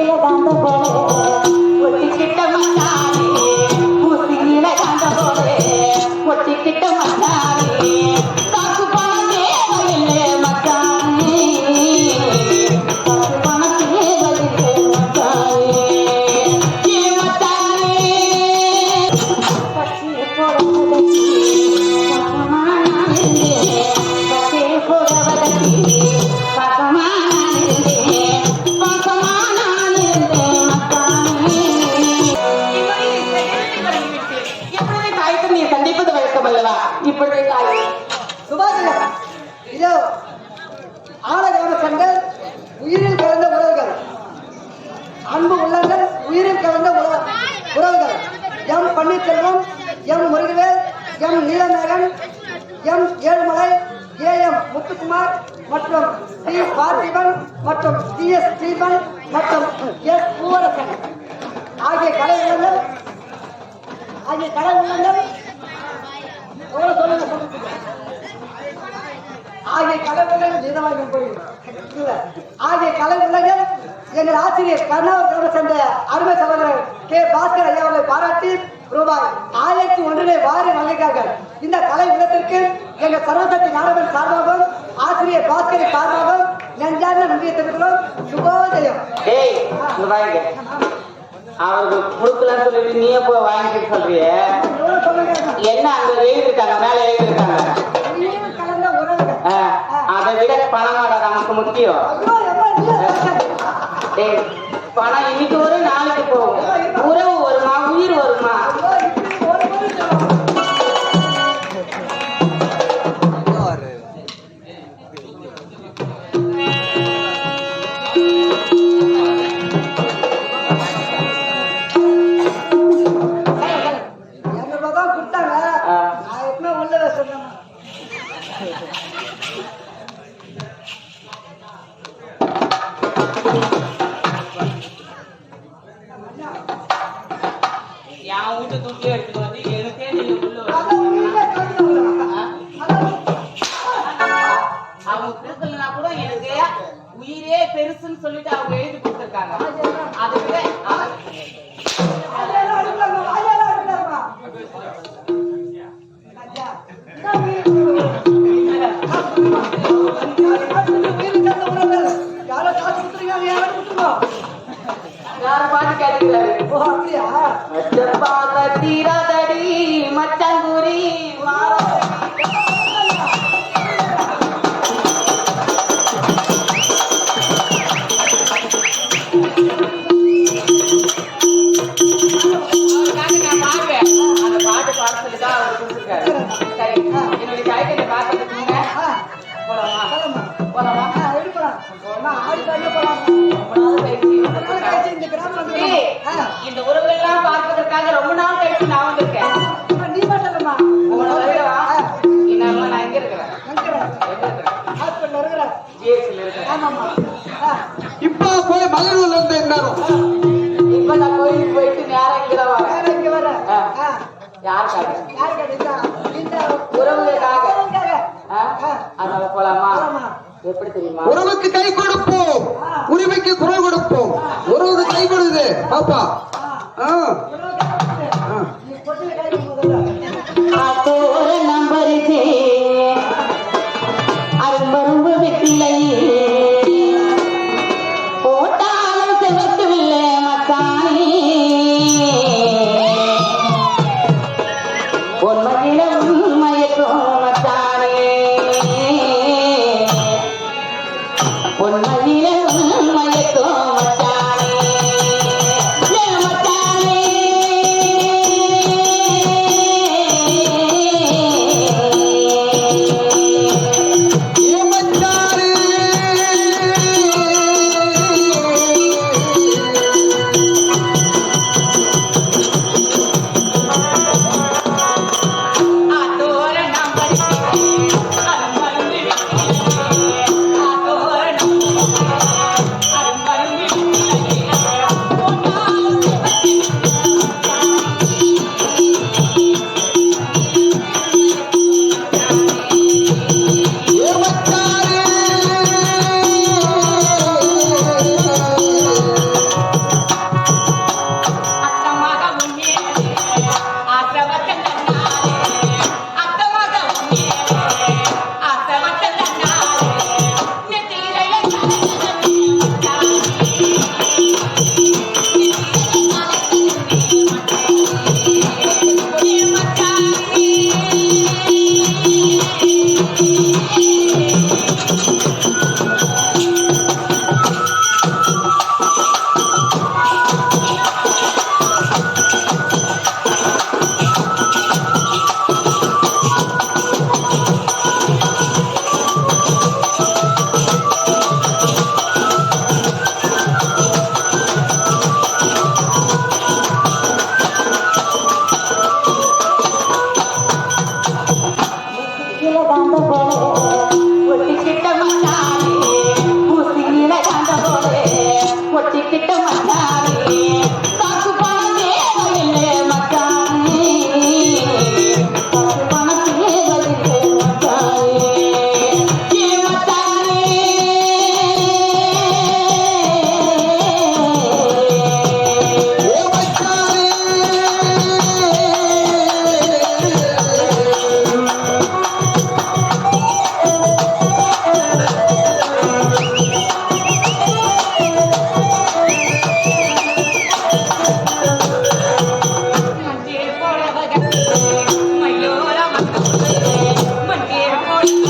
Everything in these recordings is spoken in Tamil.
que levanta o voo. அல்லவா இப்பொழுது தாய் சுபாஷிதா இதோ ஆழகான கண்கள் உயிரில் கலந்த உறவுகள். அன்பு உள்ளங்கள் உயிரில் கலந்த உறவுகள். M Panneerselvam M Murugavel M Neelamegan M Ezhumalai A M Muthukumar மற்றும் டி பார்த்திபன் மற்றும் டி எஸ் ஸ்ரீபன் மற்றும் எஸ் பூவரசன். ஆகிய கலை உள்ளங்கள் ஆகிய கலை உள்ளங்கள் எங்கள் ஆசிரியர் கருணாகர் சேர்ந்த அருமை சகோதரர் கே. பாஸ்கர் ஐயா அவர்களை பாராட்டி ரூபாய் ஆயிரத்தி ஒன்றிலே வாரி வழங்கினார்கள். இந்த கலை உள்ளத்திற்கு எங்கள் சர்வசக்தி நாடகம் சார்பாகவும் ஆசிரியர் பாஸ்கரை சார்பாகவும் நெஞ்சார்ந்த நன்றியை தெரிவிக்கிறோம் சுபோதயம் அவருக்கு கொடுக்கலன்னு சொல்லிட்டு நீயே போய் வாங்கிட்டு சொல்றிய? என்ன அங்க எழுதிருக்காங்க மேல எழுதிருக்காங்க அதை விட பணமாடா நமக்கு முக்கியம். ஐயோ, எவ்வளவு பணம் இன்னைக்கு வரும் நாளைக்கு போகும். உறவு வருமா? உயிர் வருமா? யார் பாட்டு கேட்டுக்கிறாரு ஓ, அப்படியா? தீராதடி மச்சங்குரி என்னுடைய கைகளை பார்க்கறதுக்கு போலாமா? போலாமா? போலாமா? ஆடி போலாம். இந்த இந்த உறவுகள்லாம் பார்ப்பதற்காக ரொம்ப நாள் கழிச்சு நான் வந்திருக்கேன் நீ இன்னும் நான் எங்க இருக்கிறேன் இப்ப போய் மகளூர்ல இருந்து என்னாரும் இப்ப நான் கோயிலுக்கு போயிட்டு நேரம் இங்க வரேன் இங்க வரேன். யாருக்காக யாரு கேட்டீங்களா? இந்த உறவுகளுக்காக. அதனால போலாமா உறவுக்கு கை கொடுப்போம். உரிமைக்கு குரல் கொடுப்போம். உறவுக்கு கை கொடுது பாப்பா. ஆஹ்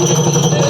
え?